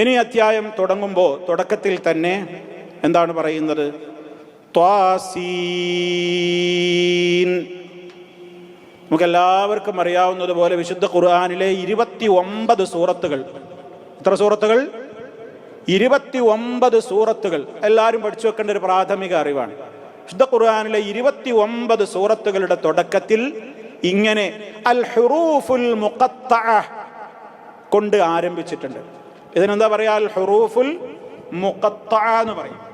ഇനി അധ്യായം തുടങ്ങുമ്പോൾ തുടക്കത്തിൽ തന്നെ എന്താണ് പറയുന്നത്? ത്വാസീൻ. നമുക്കെല്ലാവർക്കും അറിയാവുന്നതുപോലെ വിശുദ്ധ ഖുർആാനിലെ ഇരുപത്തി ഒമ്പത് സൂറത്തുകൾ. എത്ര സൂറത്തുകൾ? ഇരുപത്തി ഒമ്പത് സൂറത്തുകൾ. എല്ലാവരും പഠിച്ചു വെക്കേണ്ട ഒരു പ്രാഥമിക അറിവാണ്. വിശുദ്ധ ഖുർആാനിലെ ഇരുപത്തി ഒമ്പത് സൂറത്തുകളുടെ തുടക്കത്തിൽ ഇങ്ങനെ അൽ ഹുറൂഫുൽ കൊണ്ട് ആരംഭിച്ചിട്ടുണ്ട്. ഇതിനെന്താ പറയാൽ ഹുറൂഫുൽ മുഖത്ത എന്ന് പറയും.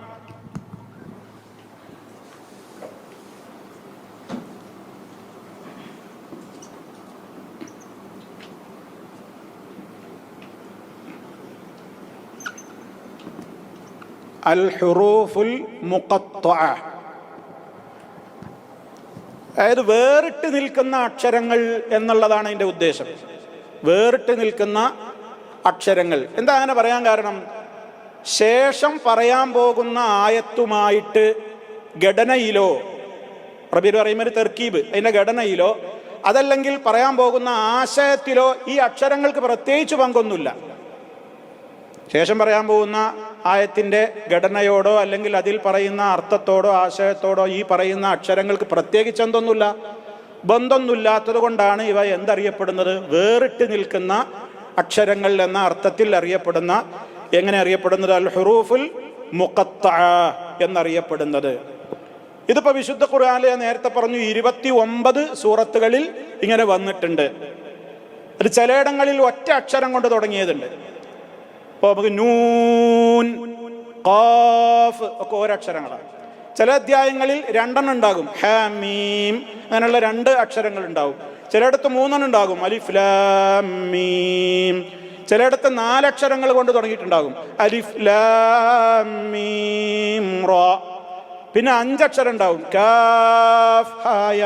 അൽ ഹുറൂഫുൽ മുഖത്ത. അതായത് വേറിട്ട് നിൽക്കുന്ന അക്ഷരങ്ങൾ എന്നുള്ളതാണ് അതിന്റെ ഉദ്ദേശം. വേറിട്ട് നിൽക്കുന്ന അക്ഷരങ്ങൾ. എന്താ അങ്ങനെ പറയാൻ കാരണം? ശേഷം പറയാൻ പോകുന്ന ആയത്തുമായിട്ട് ഘടനയിലോ റബീർ പറയുമ്പോൾ ഒരു തെർക്കീബ് അതിന്റെ ഘടനയിലോ അതല്ലെങ്കിൽ പറയാൻ പോകുന്ന ആശയത്തിലോ ഈ അക്ഷരങ്ങൾക്ക് പ്രത്യേകിച്ച് പങ്കൊന്നുമില്ല. ശേഷം പറയാൻ പോകുന്ന ആയത്തിന്റെ ഘടനയോടോ അല്ലെങ്കിൽ അതിൽ പറയുന്ന അർത്ഥത്തോടോ ആശയത്തോടോ ഈ പറയുന്ന അക്ഷരങ്ങൾക്ക് പ്രത്യേകിച്ച് എന്തൊന്നുമില്ല ബന്ധമൊന്നുമില്ലാത്തത് കൊണ്ടാണ് ഇവ എന്തറിയപ്പെടുന്നത്? വേറിട്ട് നിൽക്കുന്ന അക്ഷരങ്ങൾ എന്ന അർത്ഥത്തിൽ അറിയപ്പെടുന്ന എങ്ങനെ അറിയപ്പെടുന്നത്? അൽ ഹുറൂഫുൽ മുഖത്ത എന്നറിയപ്പെടുന്നത്. ഇതിപ്പോ വിശുദ്ധ ഖുർആാനിലെ നേരത്തെ പറഞ്ഞു ഇരുപത്തി ഒമ്പത് സൂറത്തുകളിൽ ഇങ്ങനെ വന്നിട്ടുണ്ട്. അത് ചിലയിടങ്ങളിൽ ഒറ്റ അക്ഷരം കൊണ്ട് തുടങ്ങിയതുണ്ട്. ഇപ്പോൾ നമുക്ക് നൂൻ ഖാഫ് ഒക്കെ ഒരക്ഷരങ്ങളാണ് ചില അധ്യായങ്ങളിൽ രണ്ടെണ്ണം ഉണ്ടാകും. ഹാമീം അങ്ങനെയുള്ള രണ്ട് അക്ഷരങ്ങൾ ഉണ്ടാകും. ചിലയിടത്ത് മൂന്നെണ്ണം ഉണ്ടാകും. അലിഫ് ലാം മീം. ചിലയിടത്ത് നാലക്ഷരങ്ങൾ കൊണ്ട് തുടങ്ങിയിട്ടുണ്ടാകും. അലിഫ് ലാം മീം റ. പിന്നെ അഞ്ചക്ഷരം ഉണ്ടാവും കാഫ് ഹായ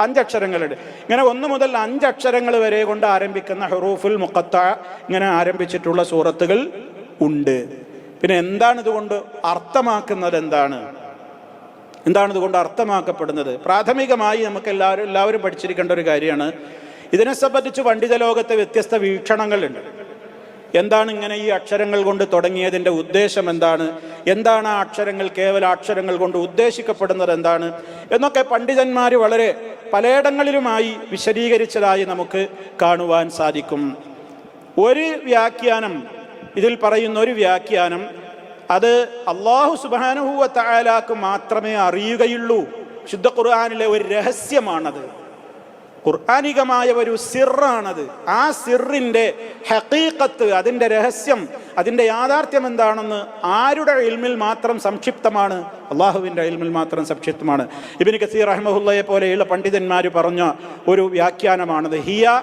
അഞ്ചക്ഷരങ്ങളുണ്ട്. ഇങ്ങനെ ഒന്ന് മുതൽ അഞ്ചക്ഷരങ്ങൾ വരെ കൊണ്ട് ആരംഭിക്കുന്ന ഹെറൂഫുൽ മുഖത്ത ഇങ്ങനെ ആരംഭിച്ചിട്ടുള്ള സൂറത്തുകൾ ഉണ്ട്. പിന്നെ എന്താണ് ഇതുകൊണ്ട് അർത്ഥമാക്കുന്നത് എന്താണ്? എന്താണ് ഇതുകൊണ്ട് അർത്ഥമാക്കപ്പെടുന്നത്? പ്രാഥമികമായി നമുക്ക് എല്ലാവരും എല്ലാവരും പഠിച്ചിരിക്കേണ്ട ഒരു കാര്യമാണ്. ഇതിനെ സംബന്ധിച്ച് പണ്ഡിത ലോകത്തെ വ്യത്യസ്ത വീക്ഷണങ്ങളുണ്ട്. എന്താണ് ഇങ്ങനെ ഈ അക്ഷരങ്ങൾ കൊണ്ട് തുടങ്ങിയതിന്റെ ഉദ്ദേശം എന്താണ്? എന്താണ് ആ അക്ഷരങ്ങൾ കേവല അക്ഷരങ്ങൾ കൊണ്ട് ഉദ്ദേശിക്കപ്പെടുന്നത് എന്താണ്? എന്നൊക്കെ പണ്ഡിതന്മാർ വളരെ പലയിടങ്ങളിലുമായി വിശദീകരിച്ചതായി നമുക്ക് കാണുവാൻ സാധിക്കും. ഒരു വ്യാഖ്യാനം ഇതിൽ പറയുന്ന ഒരു വ്യാഖ്യാനം അത് അള്ളാഹു സുബാനുഹൂവ തായാലാക്ക് മാത്രമേ അറിയുകയുള്ളൂ. ശുദ്ധ ഖുർആാനിലെ ഒരു രഹസ്യമാണത്. ഖുർആാനികമായ ഒരു സിറാണത്. ആ സിറിന്റെ ഹക്കീക്കത്ത് അതിന്റെ രഹസ്യം അതിന്റെ യാഥാർത്ഥ്യം എന്താണെന്ന് ആരുടെ ഇൽമിൽ മാത്രം സംക്ഷിപ്തമാണ്? അള്ളാഹുവിന്റെ ഇൽമിൽ മാത്രം സംക്ഷിപ്തമാണ്. ഇബിന് കസീർ റഹ്മഹുല്ലയെ പോലെയുള്ള പണ്ഡിതന്മാർ പറഞ്ഞ ഒരു വ്യാഖ്യാനമാണത്. ഹിയ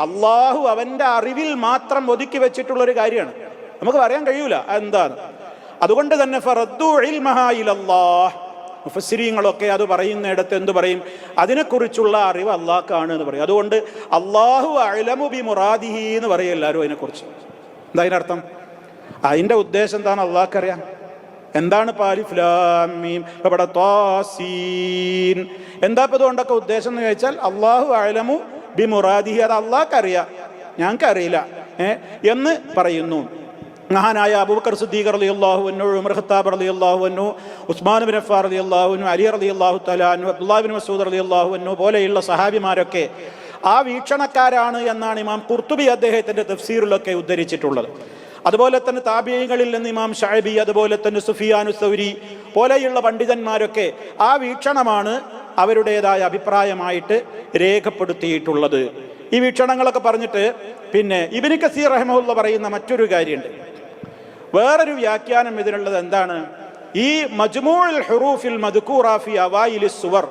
അള്ളാഹു അവന്റെ അറിവിൽ മാത്രം ഒതുക്കി വെച്ചിട്ടുള്ള ഒരു കാര്യമാണ്. നമുക്ക് പറയാൻ കഴിയൂല. എന്താണ് അതുകൊണ്ട് തന്നെ മുഫസ്സിരീങ്ങളൊക്കെ അത് പറയുന്നിടത്ത് എന്ത് പറയും? അതിനെക്കുറിച്ചുള്ള അറിവ് അള്ളാഹ്ക്കാണ് എന്ന് പറയും. അതുകൊണ്ട് അള്ളാഹു അഴലമു ബി മുറാദിഹി എന്ന് പറയും എല്ലാവരും അതിനെക്കുറിച്ച്. എന്താ അതിനർത്ഥം? അതിന്റെ ഉദ്ദേശം എന്താണ് അള്ളാഹ്ക്കറിയാം എന്താണ് പാലിഫ്ലാമീം ഇവിടെ എന്താ ഇപ്പം ഇതുകൊണ്ടൊക്കെ ഉദ്ദേശം എന്ന് ചോദിച്ചാൽ അള്ളാഹു അഴലമു ബി മുറാദിഹി അത് അള്ളാഹ്ക്കറിയാം ഞങ്ങൾക്കറിയില്ല. എന്ന് പറയുന്നു. മഹാനായ അബൂബക്കർ സുദ്ദീഖ് അലി അള്ളാഹുവിനു ഉമർ ഖത്താബ് അലി അള്ളാഹുവിനു ഉസ്മാൻ ബിൻ അഫാർ അലി അള്ളാഹുവിനു അലി അലി അള്ളാഹു തലാനു അബ്ദുല്ലാബിൻ മസൂദ് അലി അള്ളാഹുവിനു പോലെയുള്ള സഹാബിമാരൊക്കെ ആ വീക്ഷണക്കാരാണ് എന്നാണ് ഇമാം കുർത്തുബി അദ്ദേഹത്തിന്റെ തഫ്സീറിലൊക്കെ ഉദ്ധരിച്ചിട്ടുള്ളത്. അതുപോലെ തന്നെ താബിയങ്ങളിൽ നിന്ന് ഇമാം ഷാബി അതുപോലെ തന്നെ സുഫിയാനു സൗരി പോലെയുള്ള പണ്ഡിതന്മാരൊക്കെ ആ വീക്ഷണമാണ് അവരുടേതായ അഭിപ്രായമായിട്ട് രേഖപ്പെടുത്തിയിട്ടുള്ളത്. ഈ വീക്ഷണങ്ങളൊക്കെ പറഞ്ഞിട്ട് പിന്നെ ഇബിന് കസീർ റഹ്മുള്ള പറയുന്ന മറ്റൊരു കാര്യമുണ്ട്. വേറൊരു വ്യാഖ്യാനം ഇതിനുള്ളത് എന്താണ്? ഈ മജ്മൂൽ ഹുറൂഫിൽ മധുക്കൂറാഫി അവായിലി സുവർ.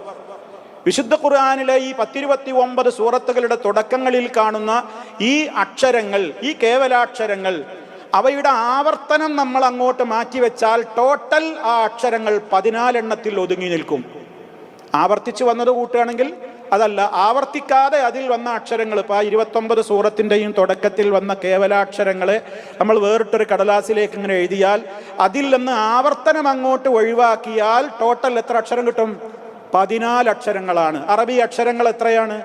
വിശുദ്ധ ഖുർആാനിലെ ഈ പത്തിരുപത്തി ഒമ്പത് സൂറത്തുകളുടെ തുടക്കങ്ങളിൽ കാണുന്ന ഈ അക്ഷരങ്ങൾ ഈ കേവലാക്ഷരങ്ങൾ അവയുടെ ആവർത്തനം നമ്മൾ അങ്ങോട്ട് മാറ്റിവെച്ചാൽ ടോട്ടൽ ആ അക്ഷരങ്ങൾ പതിനാലെണ്ണത്തിൽ ഒതുങ്ങി നിൽക്കും. ആവർത്തിച്ചു വന്നത് കൂട്ടുകയാണെങ്കിൽ അതല്ല ആവർത്തിക്കാതെ അതിൽ വന്ന അക്ഷരങ്ങൾ ഇപ്പോൾ ആ ഇരുപത്തൊമ്പത് സൂറത്തിന്റെയും തുടക്കത്തിൽ വന്ന കേവലാക്ഷരങ്ങളെ നമ്മൾ വേറിട്ടൊരു കടലാസിലേക്ക് ഇങ്ങനെ എഴുതിയാൽ അതിൽ നിന്ന് ആവർത്തനം അങ്ങോട്ട് ഒഴിവാക്കിയാൽ ടോട്ടൽ എത്ര അക്ഷരം കിട്ടും? പതിനാല് അക്ഷരങ്ങളാണ്. അറബി അക്ഷരങ്ങൾ എത്രയാണ്?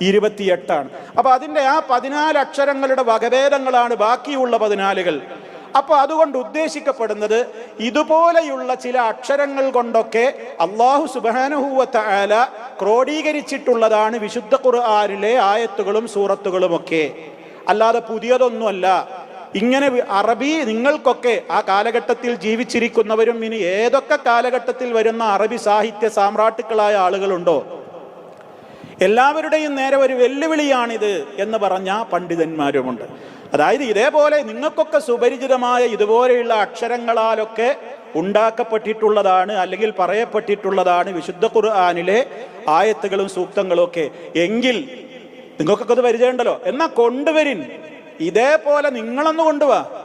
ഇരുപത്തിയെട്ടാണ്. അപ്പൊ അതിന്റെ ആ പതിനാല് അക്ഷരങ്ങളുടെ വകഭേദങ്ങളാണ് ബാക്കിയുള്ള പതിനാലുകൾ. അപ്പോൾ അതുകൊണ്ട് ഉദ്ദേശിക്കപ്പെടുന്നത് ഇതുപോലെയുള്ള ചില അക്ഷരങ്ങൾ കൊണ്ടൊക്കെ അള്ളാഹു സുബാനുഹൂവത്ത ആല ക്രോഡീകരിച്ചിട്ടുള്ളതാണ് വിശുദ്ധ ഖുർആാനിലെ ആയത്തുകളും സൂറത്തുകളുമൊക്കെ. അല്ലാതെ പുതിയതൊന്നുമല്ല. ഇങ്ങനെ അറബി നിങ്ങൾക്കൊക്കെ ആ കാലഘട്ടത്തിൽ ജീവിച്ചിരിക്കുന്നവരും ഇനി ഏതൊക്കെ കാലഘട്ടത്തിൽ വരുന്ന അറബി സാഹിത്യ സാമ്രാട്ടുക്കളായ ആളുകളുണ്ടോ? എല്ലാവരുടെയും നേരെ ഒരു വെല്ലുവിളിയാണിത് എന്ന് പറഞ്ഞ പണ്ഡിതന്മാരുമുണ്ട്. അതായത് ഇതേപോലെ നിങ്ങൾക്കൊക്കെ സുപരിചിതമായ ഇതുപോലെയുള്ള അക്ഷരങ്ങളാലൊക്കെ ഉണ്ടാക്കപ്പെട്ടിട്ടുള്ളതാണ് അല്ലെങ്കിൽ പറയപ്പെട്ടിട്ടുള്ളതാണ് വിശുദ്ധ ഖുർആാനിലെ ആയത്തുകളും സൂക്തങ്ങളും ഒക്കെ. എങ്കിൽ നിങ്ങൾക്കൊക്കെ അത് പരിചയമുണ്ടല്ലോ. എന്നാ കൊണ്ടുവരിൻ. ഇതേപോലെ നിങ്ങളൊന്ന് കൊണ്ടുവാ.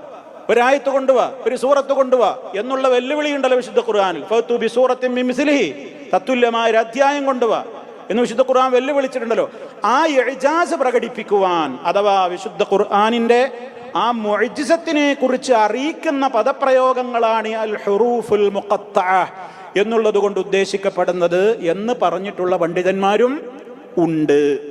ഒരായത്ത് കൊണ്ടുവാ. ഒരു സൂറത്ത് കൊണ്ടുവാ. എന്നുള്ള വെല്ലുവിളി ഉണ്ടല്ലോ വിശുദ്ധ ഖുർആാനിൽ. ഫത്തു ബി സൂറത്തിൻ മിൻ മിസ്ലിഹി. തത്തുല്യമായ ഒരു അധ്യായം കൊണ്ടുവാ. എന്ന് വിശുദ്ധ ഖുർആൻ വെല്ലുവിളിച്ചിട്ടുണ്ടല്ലോ. ആ എഴുജാസ് പ്രകടിപ്പിക്കുവാൻ അഥവാ വിശുദ്ധ ഖുർആാനിന്റെ ആ മൊഴിജിസത്തിനെ കുറിച്ച് അറിയിക്കുന്ന പദപ്രയോഗങ്ങളാണ് അൽ ഹുറൂഫുൽ മുഖത്ത എന്നുള്ളത് കൊണ്ട് ഉദ്ദേശിക്കപ്പെടുന്നത് എന്ന് പറഞ്ഞിട്ടുള്ള പണ്ഡിതന്മാരും ഉണ്ട്.